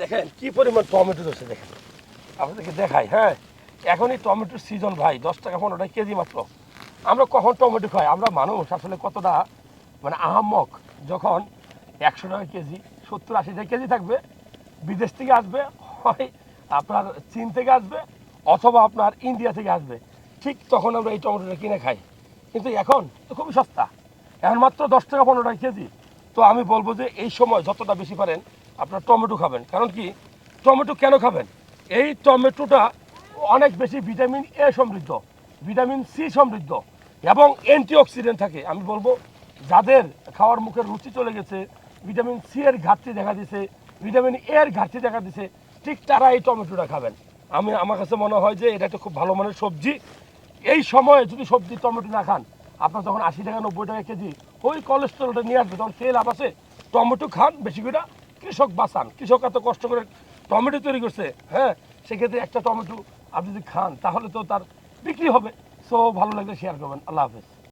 দেখেন, কি পরিমাণ টমেটো ধরছে দেখেন। আপনাদেরকে দেখাই হ্যাঁ? এখনই টমেটোর সিজন ভাই, দশ টাকা পনেরো টাকা কেজি মাত্র। আমরা কখন টমেটো খাই? আমরা মানুষ আসলে কতটা মানে আহাম্মক, যখন একশো টাকা কেজি, সত্তর আশি টাকা কেজি থাকবে, বিদেশ থেকে আসবে, হয় আপনার চীন থেকে আসবে, অথবা আপনার ইন্ডিয়া থেকে আসবে, ঠিক তখন আমরা এই টমেটোটা কিনে খাই। কিন্তু এখন তো খুবই সস্তা। এখন মাত্র দশ টাকা পনেরো টাকা কেজি। তো আমি বলব যে এই সময় যতটা বেশি পারেন আপনার টমেটো খাবেন। কারণ কি, টমেটো কেন খাবেন? এই টমেটোটা অনেক বেশি ভিটামিন এ সমৃদ্ধ, ভিটামিন সি সমৃদ্ধ এবং অ্যান্টিঅক্সিডেন্ট থাকে। আমি বলব, যাদের খাওয়ার মুখের রুচি চলে গেছে, ভিটামিন সি এর ঘাটতি দেখা দিছে, ভিটামিন এ এর ঘাটতি দেখা দিছে, ঠিক তারা এই টমেটোটা খাবেন। আমি, আমার কাছে মনে হয় যে এটা একটা খুব ভালো মানের সবজি। এই সময়ে যদি সবজি টমেটো না খান, আপনার যখন আশি টাকা, নব্বই টাকা কেজি ওই কোলেস্ট্রলটা নিয়ে আসবে, তখন তেল আছে। টমেটো খান বেশি করে কৃষক বাঁচান। কৃষক এত কষ্ট করে টমেটো তৈরি করছে হ্যাঁ? সেক্ষেত্রে একটা টমেটো আপনি যদি খান, তাহলে তো তার বিক্রি হবে। সো ভালো লাগলে শেয়ার করবেন। আল্লাহ হাফেজ।